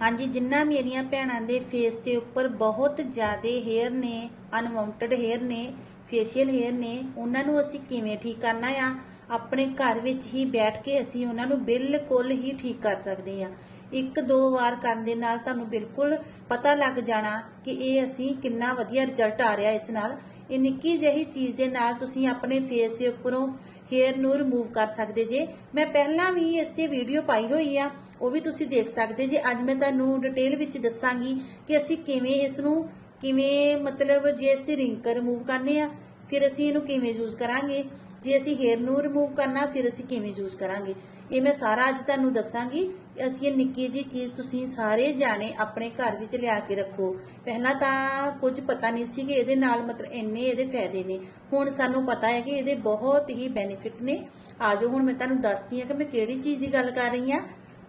ਹਾਂਜੀ, ਜਿੰਨਾ ਮੇਰੀਆਂ ਭੈਣਾਂ ਦੇ ਫੇਸ ਦੇ ਉੱਪਰ ਬਹੁਤ ਜ਼ਿਆਦਾ ਹੇਅਰ ਨੇ ਅਨਵਾਂਟਡ ਹੇਅਰ ਨੇ ਫੇਸ਼ੀਅਲ ਹੇਅਰ ਨੇ, ਉਹਨਾਂ ਨੂੰ ਅਸੀਂ ਕਿਵੇਂ ਠੀਕ ਕਰਨਾ ਆ? ਆਪਣੇ ਘਰ ਵਿੱਚ ਹੀ ਬੈਠ ਕੇ ਅਸੀਂ ਉਹਨਾਂ ਨੂੰ ਬਿਲਕੁਲ ਹੀ ਠੀਕ ਕਰ ਸਕਦੇ ਆ। ਇੱਕ ਦੋ ਵਾਰ ਕਰਨ ਦੇ ਨਾਲ ਤੁਹਾਨੂੰ ਬਿਲਕੁਲ ਪਤਾ ਲੱਗ ਜਾਣਾ ਕਿ ਇਹ ਅਸੀਂ ਕਿੰਨਾ ਵਧੀਆ ਰਿਜ਼ਲਟ ਆ ਰਿਹਾ ਇਸ ਨਾਲ। ਇਹ ਨਿੱਕੀ ਜਿਹੀ ਚੀਜ਼ ਦੇ ਨਾਲ ਤੁਸੀਂ ਆਪਣੇ ਫੇਸ ਦੇ ਉੱਪਰੋਂ ਹੇਅਰ ਨੂੰ ਰਿਮੂਵ ਕਰ ਸਕਦੇ ਜੇ। ਮੈਂ ਪਹਿਲਾਂ ਵੀ ਇਸ ਤੇ ਵੀਡੀਓ ਪਾਈ ਹੋਈ ਆ, ਉਹ ਵੀ ਤੁਸੀਂ ਦੇਖ ਸਕਦੇ ਜੇ। ਅੱਜ ਮੈਂ ਤੁਹਾਨੂੰ ਡਿਟੇਲ ਵਿੱਚ ਦੱਸਾਂਗੀ ਕਿ ਅਸੀਂ ਕਿਵੇਂ ਇਸ ਨੂੰ, ਕਿਵੇਂ ਮਤਲਬ ਜੇ ਅਸੀਂ ਰਿੰਕਲ ਰਿਮੂਵ ਕਰਨੇ ਆ ਫਿਰ ਅਸੀਂ ਇਹਨੂੰ ਕਿਵੇਂ ਯੂਜ਼ ਕਰਾਂਗੇ? ਜੇ ਅਸੀਂ ਹੇਅਰ ਨੂੰ ਰਿਮੂਵ ਕਰਨਾ, ਫਿਰ ਅਸੀਂ ਕਿਵੇਂ ਯੂਜ਼ ਕਰਾਂਗੇ? ਇਹ ਮੈਂ ਸਾਰਾ ਅੱਜ ਤੁਹਾਨੂੰ ਦੱਸਾਂਗੀ। ਅਸੀਂ ਇਹ ਨਿੱਕੀ ਜੀ ਚੀਜ਼ ਤੁਸੀਂ ਸਾਰੇ ਜਾਣੇ ਆਪਣੇ ਘਰ ਵਿੱਚ ਲਿਆ ਕੇ ਰੱਖੋ। ਪਹਿਲਾਂ ਤਾਂ ਕੁਝ ਪਤਾ ਨਹੀਂ ਸੀ ਕਿ ਇਹਦੇ ਨਾਲ ਮਤਲਬ ਇੰਨੇ ਇਹਦੇ ਫਾਇਦੇ ਨੇ। ਹੁਣ ਸਾਨੂੰ ਪਤਾ ਹੈ ਕਿ ਇਹਦੇ ਬਹੁਤ ਹੀ ਬੈਨੀਫਿਟ ਨੇ। ਆਜੋ, ਹੁਣ ਮੈਂ ਤੁਹਾਨੂੰ ਦੱਸਦੀ ਹਾਂ ਕਿ ਮੈਂ ਕਿਹੜੀ ਚੀਜ਼ ਦੀ ਗੱਲ ਕਰ ਰਹੀ ਹਾਂ।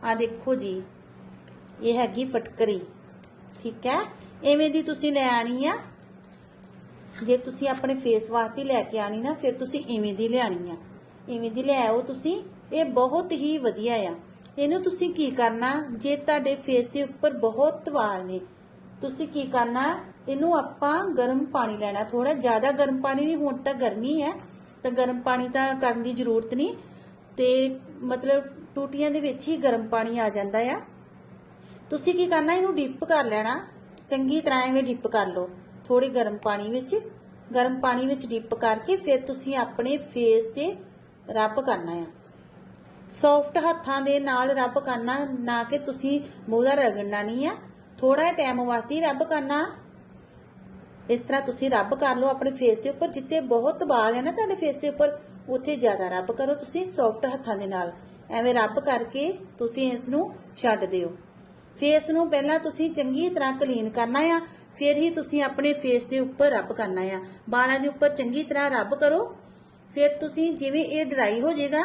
ਆ ਦੇਖੋ ਜੀ, ਇਹ ਹੈਗੀ ਫਟਕਰੀ। ਠੀਕ ਹੈ? ਐਵੇਂ ਦੀ ਤੁਸੀਂ ਲੈ ਆਣੀ ਆ। ਜੇ ਤੁਸੀਂ ਆਪਣੇ ਫੇਸ ਵਾਸਤੇ ਲੈ ਕੇ ਆਣੀ ਨਾ, ਫਿਰ ਤੁਸੀਂ ਇਵੇਂ ਦੀ ਲਿਆਣੀ ਆ। ਇਵੇਂ ਦੀ ਲੈ ਆਓ ਤੁਸੀਂ, ਇਹ ਬਹੁਤ ਹੀ ਵਧੀਆ ਆ। ਇਹਨੂੰ ਤੁਸੀਂ ਕੀ ਕਰਨਾ? ਜੇ ਤੁਹਾਡੇ ਫੇਸ ਦੇ ਉੱਪਰ ਬਹੁਤ ਵਾਲ ਨੇ, ਤੁਸੀਂ ਕੀ ਕਰਨਾ? ਇਹਨੂੰ ਆਪਾਂ ਗਰਮ ਪਾਣੀ ਲੈਣਾ ਥੋੜਾ ਜ਼ਿਆਦਾ ਗਰਮ ਪਾਣੀ ਨਹੀਂ, ਹੁਣ ਤਾਂ ਗਰਮੀ ਹੈ ਤਾਂ ਗਰਮ ਪਾਣੀ ਤਾਂ ਕਰਨ ਦੀ ਜ਼ਰੂਰਤ ਨਹੀਂ, ਤੇ ਮਤਲਬ ਟੂਟੀਆਂ ਦੇ ਵਿੱਚ ਹੀ ਗਰਮ ਪਾਣੀ ਆ ਜਾਂਦਾ ਆ। ਤੁਸੀਂ ਕੀ ਕਰਨਾ? ਇਹਨੂੰ ਡਿਪ ਕਰ ਲੈਣਾ। ਚੰਗੀ ਤਰ੍ਹਾਂ ਐਵੇਂ ਡਿਪ ਕਰ ਲਓ। ਥੋੜੇ ਗਰਮ ਪਾਣੀ ਵਿੱਚ, ਗਰਮ ਪਾਣੀ ਵਿੱਚ ਡਿਪ ਕਰਕੇ ਫਿਰ ਤੁਸੀਂ ਆਪਣੇ ਫੇਸ ਤੇ ਰੱਬ ਕਰਨਾ ਆ। ਸੌਫਟ ਹੱਥਾਂ ਦੇ ਨਾਲ ਰੱਬ ਕਰਨਾ, ਨਾ ਕਿ ਤੁਸੀਂ ਮੂੰਹ ਦਾ ਰਗੜਨਾ ਨਹੀਂ ਆ। ਥੋੜਾ ਟਾਈਮ ਵਾਸਤੇ ਰੱਬ ਕਰਨਾ। ਇਸ ਤਰ੍ਹਾਂ ਤੁਸੀਂ ਰੱਬ ਕਰ ਲਓ ਆਪਣੇ ਫੇਸ ਦੇ ਉੱਪਰ। ਜਿੱਤੇ ਬਹੁਤ ਵਾਲ ਹੈ ਨਾ ਤੁਹਾਡੇ ਫੇਸ ਦੇ ਉੱਪਰ, ਉੱਥੇ ਜ਼ਿਆਦਾ ਰੱਬ ਕਰੋ ਤੁਸੀਂ ਸੌਫਟ ਹੱਥਾਂ ਦੇ ਨਾਲ। ਐਵੇਂ ਰੱਬ ਕਰਕੇ ਤੁਸੀਂ ਇਸ ਨੂੰ ਛੱਡ ਦਿਓ। ਫੇਸ ਨੂੰ ਪਹਿਲਾਂ ਤੁਸੀਂ ਚੰਗੀ ਤਰ੍ਹਾਂ ਕਲੀਨ ਕਰਨਾ ਆ। ਫਿਰ ਹੀ ਤੁਸੀਂ ਆਪਣੇ ਫੇਸ ਦੇ ਉੱਪਰ ਰੱਬ ਕਰਨਾ ਆ। ਬਾਲਾਂ ਦੇ ਉੱਪਰ ਚੰਗੀ ਤਰ੍ਹਾਂ ਰੱਬ ਕਰੋ। ਫਿਰ ਤੁਸੀਂ ਜਿਵੇਂ ਇਹ ਡਰਾਈ ਹੋ ਜਾਏਗਾ,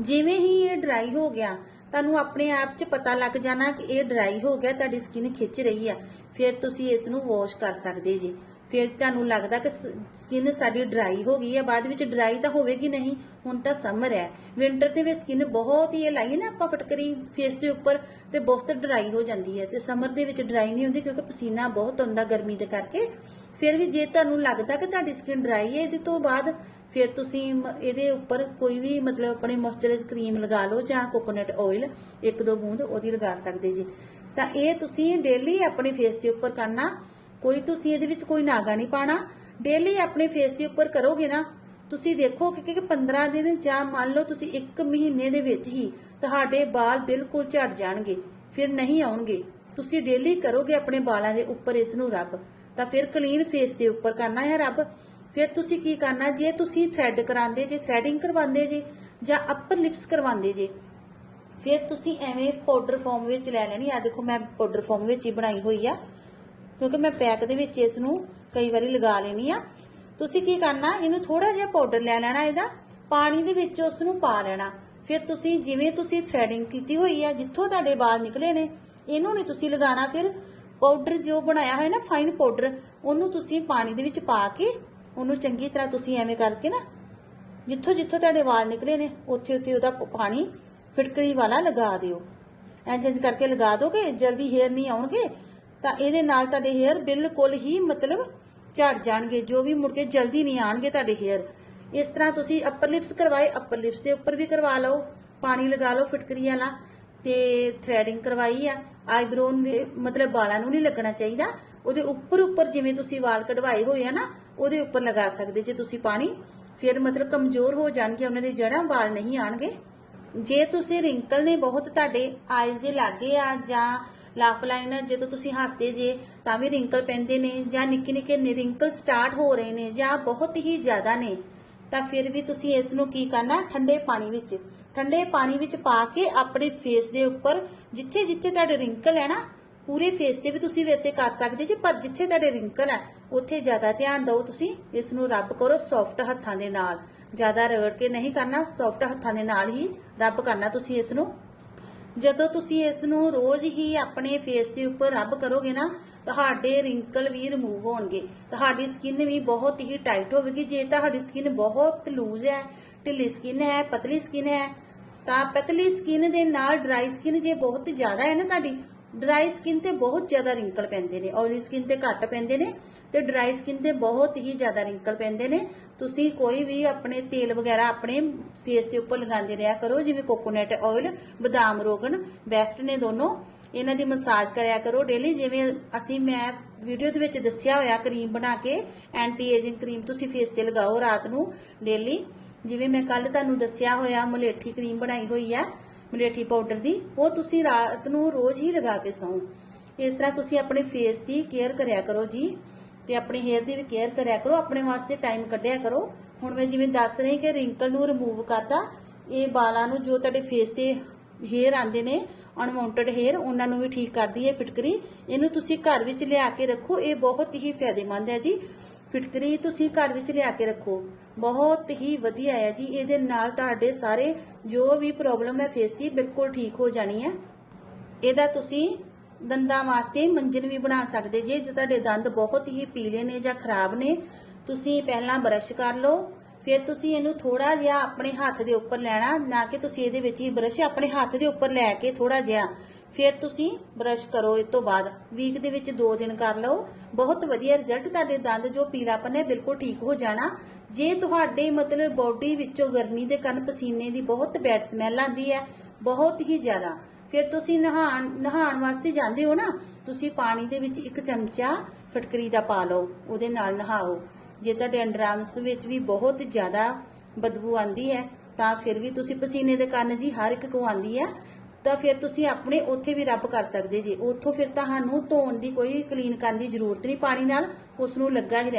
ਜਿਵੇਂ ਹੀ ਇਹ ਡਰਾਈ ਹੋ ਗਿਆ, ਤੁਹਾਨੂੰ ਆਪਣੇ ਆਪ 'ਚ ਪਤਾ ਲੱਗ ਜਾਣਾ ਕਿ ਇਹ ਡਰਾਈ ਹੋ ਗਿਆ, ਤੁਹਾਡੀ ਸਕਿਨ ਖਿੱਚ ਰਹੀ ਆ। ਫਿਰ ਤੁਸੀਂ ਇਸ ਨੂੰ ਵਾਸ਼ ਕਰ ਸਕਦੇ ਜੀ। ਫਿਰ ਤੁਹਾਨੂੰ ਲੱਗਦਾ ਕਿ ਸਕਿਨ ਸਾਡੀ ਡਰਾਈ ਹੋ ਗਈ ਹੈ, ਬਾਅਦ ਵਿੱਚ ਡਰਾਈ ਤਾਂ ਹੋਵੇਗੀ ਨਹੀਂ, ਹੁਣ ਤਾਂ ਸਮਰ ਹੈ। ਵਿੰਟਰ ਦੇ ਵਿੱਚ ਸਕਿਨ ਬਹੁਤ ਹੀ ਇਹ ਲਾਈਏ ਨਾ ਆਪਾਂ ਫਟਕਰੀ ਫੇਸ ਦੇ ਉੱਪਰ ਤੇ ਬਹੁਤ ਡਰਾਈ ਹੋ ਜਾਂਦੀ ਹੈ। ਤੇ ਸਮਰ ਦੇ ਵਿੱਚ ਡਰਾਈ ਨਹੀਂ ਹੁੰਦੀ ਕਿਉਂਕਿ ਪਸੀਨਾ ਬਹੁਤ ਆਉਂਦਾ ਗਰਮੀ ਦੇ ਕਰਕੇ। ਫਿਰ ਵੀ ਜੇ ਤੁਹਾਨੂੰ ਲੱਗਦਾ ਕਿ ਤੁਹਾਡੀ ਸਕਿਨ ਡਰਾਈ ਹੈ, ਇਹਦੇ ਤੋਂ ਬਾਅਦ ਫਿਰ ਤੁਸੀਂ ਇਹਦੇ ਉੱਪਰ ਕੋਈ ਵੀ ਮਤਲਬ ਆਪਣੇ ਮੋਇਸਚਰਾਈਜ਼ ਕਰੀਮ ਲਗਾ ਲਓ ਜਾਂ ਕੋਕੋਨਟ ਆਇਲ ਇੱਕ ਦੋ ਬੂੰਦ ਉਹਦੀ ਲਗਾ ਸਕਦੇ ਜੀ। ਤਾਂ ਇਹ ਤੁਸੀਂ ਡੇਲੀ ਆਪਣੇ ਫੇਸ ਦੇ ਉੱਪਰ ਕਰਨਾ। ਕੋਈ ਤੁਸੀਂ ਇਹਦੇ ਵਿੱਚ ਕੋਈ ਨਾਗਾ ਨਹੀਂ ਪਾਣਾ। ਡੇਲੀ ਆਪਣੇ ਫੇਸ ਦੇ ਉੱਪਰ ਕਰੋਗੇ ਨਾ, ਤੁਸੀਂ ਦੇਖੋ ਕਿ ਕਿ 15 ਦਿਨ ਜਾਂ ਮੰਨ ਲਓ ਤੁਸੀਂ 1 ਮਹੀਨੇ ਦੇ ਵਿੱਚ ਹੀ ਤੁਹਾਡੇ ਵਾਲ ਬਿਲਕੁਲ ਝੜ ਜਾਣਗੇ, ਫਿਰ ਨਹੀਂ ਆਉਣਗੇ। ਤੁਸੀਂ ਡੇਲੀ ਕਰੋਗੇ ਆਪਣੇ ਵਾਲਾਂ ਦੇ ਉੱਪਰ ਇਸ ਨੂੰ ਰੱਬ। ਤਾਂ ਫਿਰ ਕਲੀਨ ਫੇਸ ਦੇ ਉੱਪਰ ਕਰਨਾ ਹੈ ਰੱਬ। ਫਿਰ ਤੁਸੀਂ ਕੀ ਕਰਨਾ, ਜੇ ਤੁਸੀਂ ਥ੍ਰੈਡ ਕਰਾਉਂਦੇ ਜੇ ਥ੍ਰੈਡਿੰਗ ਕਰਵਾਉਂਦੇ ਜੇ ਜਾਂ ਅਪਰ ਲਿਪਸ ਕਰਵਾਉਂਦੇ ਜੇ, ਫਿਰ ਤੁਸੀਂ ਐਵੇਂ ਪਾਊਡਰ ਫਾਰਮ ਵਿੱਚ ਲੈ ਲੈਣੀ। ਆ ਦੇਖੋ ਮੈਂ ਪਾਊਡਰ ਫਾਰਮ ਵਿੱਚ ਹੀ ਬਣਾਈ ਹੋਈ ਆ। ਕਿਉਂਕਿ ਮੈਂ ਪੈਕ ਦੇ ਵਿੱਚ ਇਸ ਨੂੰ ਕਈ ਵਾਰੀ ਲਗਾ ਲੈਣੀ ਆ। ਤੁਸੀਂ ਕੀ ਕਰਨਾ, ਇਹਨੂੰ ਥੋੜਾ ਜਿਹਾ ਪਾਊਡਰ ਲੈ ਲੈਣਾ ਇਹਦਾ, ਪਾਣੀ ਦੇ ਵਿੱਚ ਉਸ ਨੂੰ ਪਾ ਲੈਣਾ। ਫਿਰ ਤੁਸੀਂ ਜਿਵੇਂ ਤੁਸੀਂ ਥ੍ਰੈਡਿੰਗ ਕੀਤੀ ਹੋਈ ਆ, ਜਿੱਥੋਂ ਤੁਹਾਡੇ ਵਾਲ ਨਿਕਲੇ ਨੇ, ਇਹਨੂੰ ਨਹੀਂ ਤੁਸੀਂ ਲਗਾਉਣਾ। ਫਿਰ ਪਾਊਡਰ ਜੋ ਬਣਾਇਆ ਹੋਇਆ ਨਾ ਫਾਈਨ ਪਾਊਡਰ ਉਹਨੂੰ ਤੁਸੀਂ ਪਾਣੀ ਦੇ ਵਿੱਚ ਪਾ ਕੇ ਉਹਨੂੰ ਚੰਗੀ ਤਰ੍ਹਾਂ ਤੁਸੀਂ ਐਵੇਂ ਕਰਕੇ ਨਾ, ਜਿੱਥੋਂ ਜਿੱਥੋਂ ਤੁਹਾਡੇ ਵਾਲ ਨਿਕਲੇ ਨੇ, ਉੱਥੇ ਉੱਥੇ ਉਹਦਾ ਪਾਣੀ ਫਿਟਕਰੀ ਵਾਲਾ ਲਗਾ ਦਿਓ। ਇੰਝ ਇੰਝ ਕਰਕੇ ਲਗਾ ਦੋਗੇ, ਜਲਦੀ ਹੇਅਰ ਨਹੀਂ ਆਉਣਗੇ ਤਾਂ ਇਹਦੇ ਨਾਲ ਤੁਹਾਡੇ ਹੇਅਰ ਬਿਲਕੁਲ ਹੀ ਮਤਲਬ ਝੜ ਜਾਣਗੇ, ਜੋ ਵੀ ਮੁੜ ਕੇ ਜਲਦੀ ਨਹੀਂ ਆਣਗੇ ਤੁਹਾਡੇ ਹੇਅਰ ਇਸ ਤਰ੍ਹਾਂ ਤੁਸੀਂ ਅਪਰ ਲਿਪਸ ਕਰਵਾਏ ਅਪਰ ਲਿਪਸ ਦੇ ਉੱਪਰ ਵੀ ਕਰਵਾ ਲਓ, ਪਾਣੀ ਲਗਾ ਲਓ ਫਿਟਕਰੀ ਵਾਲਾ ਤੇ ਥ੍ਰੈਡਿੰਗ ਕਰਵਾਈ ਆ। ਆਈਬ੍ਰੋ ਮਤਲਬ ਵਾਲਾਂ ਨੂੰ ਨਹੀਂ ਲੱਗਣਾ ਚਾਹੀਦਾ। ਉਹਦੇ ਉੱਪਰ ਉੱਪਰ ਜਿਵੇਂ ਤੁਸੀਂ ਵਾਲ ਕਢਵਾਏ ਹੋਏ ਆ ਨਾ, ਉਹਦੇ ਉੱਪਰ ਲਗਾ ਸਕਦੇ ਜੇ ਤੁਸੀਂ ਪਾਣੀ। ਫਿਰ ਮਤਲਬ ਕਮਜ਼ੋਰ ਹੋ ਜਾਣਗੇ, ਉਹਨਾਂ ਦੇ ਜੜ੍ਹਾਂ ਵਾਲ ਨਹੀਂ ਆਣਗੇ। ਜੇ ਤੁਸੀਂ ਰਿੰਕਲ ਨੇ ਬਹੁਤ ਤੁਹਾਡੇ ਆਈਜ਼ ਦੇ ਲਾਗੇ ਆ ਜਾਂ ਲਾਫ ਲਾਈਨ ਜਦੋਂ ਤੁਸੀਂ ਹੱਸਦੇ ਜੇ, ਤਾਂ ਵੀ ਰਿੰਕਲ ਪੈਂਦੇ ਨੇ, ਜਾਂ ਨਿੱਕੇ ਨਿੱਕੇ ਰਿੰਕਲ ਸਟਾਰਟ ਹੋ ਰਹੇ ਨੇ, ਜਾਂ ਬਹੁਤ ਹੀ ਜ਼ਿਆਦਾ ਨੇ, ਤਾਂ ਫਿਰ ਵੀ ਤੁਸੀਂ ਇਸ ਨੂੰ ਕੀ ਕਰਨਾ, ਠੰਡੇ ਪਾਣੀ ਵਿੱਚ। ਠੰਡੇ ਪਾਣੀ ਵਿੱਚ ਪਾ ਕੇ ਆਪਣੇ ਫੇਸ ਦੇ ਉੱਪਰ, ਜਿੱਥੇ ਜਿੱਥੇ ਤੁਹਾਡੇ ਰਿੰਕਲ ਹੈ ਨਾ, ਪੂਰੇ ਫੇਸ ਤੇ ਵੀ ਤੁਸੀਂ ਵੈਸੇ ਕਰ ਸਕਦੇ ਜੀ, ਪਰ ਜਿੱਥੇ ਤੁਹਾਡੇ ਰਿੰਕਲ ਹੈ, ਉੱਥੇ ਜ਼ਿਆਦਾ ਧਿਆਨ ਦਿਓ ਤੁਸੀਂ, ਇਸ ਨੂੰ ਰੱਬ ਕਰੋ ਸੌਫਟ ਹੱਥਾਂ ਦੇ ਨਾਲ। ਜ਼ਿਆਦਾ ਰਗੜ ਕੇ ਨਹੀਂ ਕਰਨਾ ਸੌਫਟ ਹੱਥਾਂ ਦੇ ਨਾਲ ਹੀ ਰੱਬ ਕਰਨਾ ਤੁਸੀਂ ਇਸ ਨੂੰ। ਜਦੋਂ ਤੁਸੀਂ ਇਸ ਨੂੰ ਰੋਜ਼ ਹੀ ਆਪਣੇ ਫੇਸ ਦੇ ਉੱਪਰ ਰੱਬ ਕਰੋਗੇ ਨਾ, ਤੁਹਾਡੇ ਰਿੰਕਲ ਵੀ ਰਿਮੂਵ ਹੋਣਗੇ। ਤੁਹਾਡੀ ਸਕਿਨ ਵੀ ਬਹੁਤ ਹੀ ਟਾਈਟ ਹੋਵੇਗੀ। ਜੇ ਤੁਹਾਡੀ ਸਕਿਨ ਬਹੁਤ ਲੂਜ਼ ਹੈ, ਢਿੱਲੀ ਸਕਿਨ ਹੈ, ਪਤਲੀ ਸਕਿਨ ਹੈ, ਤਾਂ ਪਤਲੀ ਸਕਿਨ ਦੇ ਨਾਲ ਡਰਾਈ ਸਕਿਨ ਜੇ ਬਹੁਤ ਜ਼ਿਆਦਾ ਹੈ ਨਾ ਤੁਹਾਡੀ ਡਰਾਈ ਸਕਿਨ ਤੇ ਬਹੁਤ ਜ਼ਿਆਦਾ ਰਿੰਕਲ ਪੈਂਦੇ ਨੇ ਆਇਲੀ ਸਕਿਨ ਤੇ ਘੱਟ ਪੈਂਦੇ ਨੇ ਤੇ ਡਰਾਈ ਸਕਿਨ ਤੇ ਬਹੁਤ ਹੀ ਜ਼ਿਆਦਾ ਰਿੰਕਲ ਪੈਂਦੇ ਨੇ। ਤੁਸੀਂ ਕੋਈ ਵੀ ਆਪਣੇ ਤੇਲ ਵਗੈਰਾ ਆਪਣੇ ਫੇਸ ਦੇ ਉੱਪਰ ਲਗਾਉਂਦੇ ਰਿਹਾ ਕਰੋ, ਜਿਵੇਂ ਕੋਕੋਨਟ ਆਇਲ ਬਦਾਮ ਰੋਗਨ ਬੈਸਟ ਨੇ ਦੋਨੋਂ। ਇਹਨਾਂ ਦੀ ਮਸਾਜ ਕਰਿਆ ਕਰੋ ਡੇਲੀ ਜਿਵੇਂ ਅਸੀਂ ਮੈਂ ਵੀਡੀਓ ਦੇ ਵਿੱਚ ਦੱਸਿਆ ਹੋਇਆ ਕਰੀਮ ਬਣਾ ਕੇ ਐਂਟੀ ਏਜਿੰਗ ਕਰੀਮ ਤੁਸੀਂ ਫੇਸ ਤੇ ਲਗਾਓ ਰਾਤ ਨੂੰ ਡੇਲੀ ਜਿਵੇਂ ਮੈਂ ਕੱਲ ਤੁਹਾਨੂੰ ਦੱਸਿਆ ਹੋਇਆ ਮਲੇਠੀ ਕਰੀਮ ਬਣਾਈ ਹੋਈ ਹੈ ਮਲੇਠੀ ਪਾਊਡਰ ਦੀ, ਉਹ ਤੁਸੀਂ ਰਾਤ ਨੂੰ ਰੋਜ਼ ਹੀ ਲਗਾ ਕੇ ਸੌਂ। ਇਸ ਤਰ੍ਹਾਂ ਤੁਸੀਂ ਆਪਣੇ ਫੇਸ ਦੀ ਕੇਅਰ ਕਰਿਆ ਕਰੋ ਜੀ ਤੇ ਆਪਣੇ ਹੇਅਰ ਦੀ ਵੀ ਕੇਅਰ ਕਰਿਆ ਕਰੋ, ਆਪਣੇ ਵਾਸਤੇ ਟਾਈਮ ਕੱਢਿਆ ਕਰੋ। ਹੁਣ ਮੈਂ ਜਿਵੇਂ ਦੱਸ ਰਹੀ ਕਿ ਰਿੰਕਲ ਨੂੰ ਰਿਮੂਵ ਕਰਤਾ, ਇਹ ਵਾਲਾਂ ਨੂੰ ਜੋ ਤੁਹਾਡੇ ਫੇਸ ਤੇ ਹੇਅਰ ਆਂਦੇ ਨੇ ਅਨਵਾਂਟਡ ਹੇਅਰ ਉਹਨਾਂ ਨੂੰ ਵੀ ਠੀਕ ਕਰਦੀ ਹੈ ਫਿਟਕਰੀ। ਇਹਨੂੰ ਤੁਸੀਂ ਘਰ ਵਿੱਚ ਲਿਆ ਕੇ ਰੱਖੋ, ਇਹ ਬਹੁਤ ਹੀ ਫਾਇਦੇਮੰਦ ਹੈ ਜੀ। ਫਿਟਕਰੀ ਤੁਸੀਂ ਘਰ ਵਿੱਚ ਲਿਆ ਕੇ ਰੱਖੋ। ਬਹੁਤ ਹੀ ਵਧੀਆ ਹੈ ਜੀ, ਇਹਦੇ ਨਾਲ ਤੁਹਾਡੇ ਸਾਰੇ ਜੋ ਵੀ ਪ੍ਰੋਬਲਮ ਹੈ ਫੇਸ ਦੀ ਬਿਲਕੁਲ ਠੀਕ ਹੋ ਜਾਣੀ ਹੈ। ਇਹਦਾ ਤੁਸੀਂ ਦੰਦਾਂ ਵਾਸਤੇ ਮੰਜਨ ਵੀ ਬਣਾ ਸਕਦੇ ਜੇ ਜੇ ਤੁਹਾਡੇ ਦੰਦ ਬਹੁਤ ਹੀ ਪੀਲੇ ਨੇ ਜਾਂ ਖਰਾਬ ਨੇ, ਤੁਸੀਂ ਪਹਿਲਾਂ ਬਰਸ਼ ਕਰ ਲਓ, ਫਿਰ ਤੁਸੀਂ ਇਹਨੂੰ ਥੋੜਾ ਜਿਹਾ ਆਪਣੇ ਹੱਥ ਦੇ ਉੱਪਰ ਲੈਣਾ, ਨਾ ਕਿ ਤੁਸੀਂ ਇਹਦੇ ਵਿੱਚ ਹੀ ਬਰਸ਼ ਆਪਣੇ ਹੱਥ ਦੇ ਉੱਪਰ ਲੈ ਕੇ ਥੋੜਾ ਜਿਹਾ। ਫਿਰ ਤੁਸੀਂ ਬਰਸ਼ ਕਰੋ ਇਸ ਤੋਂ ਬਾਅਦ। ਵੀਕ ਦੇ ਵਿੱਚ 2 ਦਿਨ ਕਰ ਲਓ। ਬਹੁਤ ਵਧੀਆ ਰਿਜ਼ਲਟ ਤੁਹਾਡੇ ਦੰਦ ਜੋ ਪੀਲਾਪਨ ਹੈ, ਬਿਲਕੁਲ ਠੀਕ ਹੋ ਜਾਣਾ। ਜੇ ਤੁਹਾਡੇ ਮਤਲਬ ਬਾਡੀ ਵਿੱਚੋਂ ਗਰਮੀ ਦੇ ਕਾਰਨ ਪਸੀਨੇ ਦੀ ਬਹੁਤ ਬੈਡ ਸਮੈਲ ਆਉਂਦੀ ਹੈ, ਬਹੁਤ ਹੀ ਜ਼ਿਆਦਾ, ਫਿਰ ਤੁਸੀਂ ਨਹਾਣ ਨਹਾਉਣ ਵਾਸਤੇ ਜਾਂਦੇ ਹੋ ਨਾ, ਤੁਸੀਂ ਪਾਣੀ ਦੇ ਵਿੱਚ ਇੱਕ ਚਮਚਾ ਫਟਕਰੀ ਦਾ ਪਾ ਲਓ, ਉਹਦੇ ਨਾਲ ਨਹਾਓ। ਜੇ ਤੁਹਾਡੇ ਅੰਡਰਆਰਮਸ ਵਿੱਚ ਵੀ ਬਹੁਤ ਜ਼ਿਆਦਾ ਬਦਬੂ ਆਉਂਦੀ ਹੈ, ਤਾਂ ਫਿਰ ਵੀ ਤੁਸੀਂ ਪਸੀਨੇ ਦੇ ਕਾਰਨ ਜੀ ਹਰ ਇੱਕ ਕੋ ਆਉਂਦੀ ਹੈ, ਤਾਂ ਫਿਰ ਤੁਸੀਂ ਆਪਣੇ ਉੱਥੇ ਵੀ ਰੱਬ ਕਰ ਸਕਦੇ ਜੀ। ਉੱਥੋਂ ਫਿਰ ਤੁਹਾਨੂੰ ਧੋਣ ਦੀ ਕੋਈ ਕਲੀਨ ਕਰਨ ਦੀ ਜ਼ਰੂਰਤ ਨਹੀਂ, ਪਾਣੀ ਨਾਲ ਉਸ ਨੂੰ ਲੱਗਾ ਹੀ ਰਹਿਣਾ।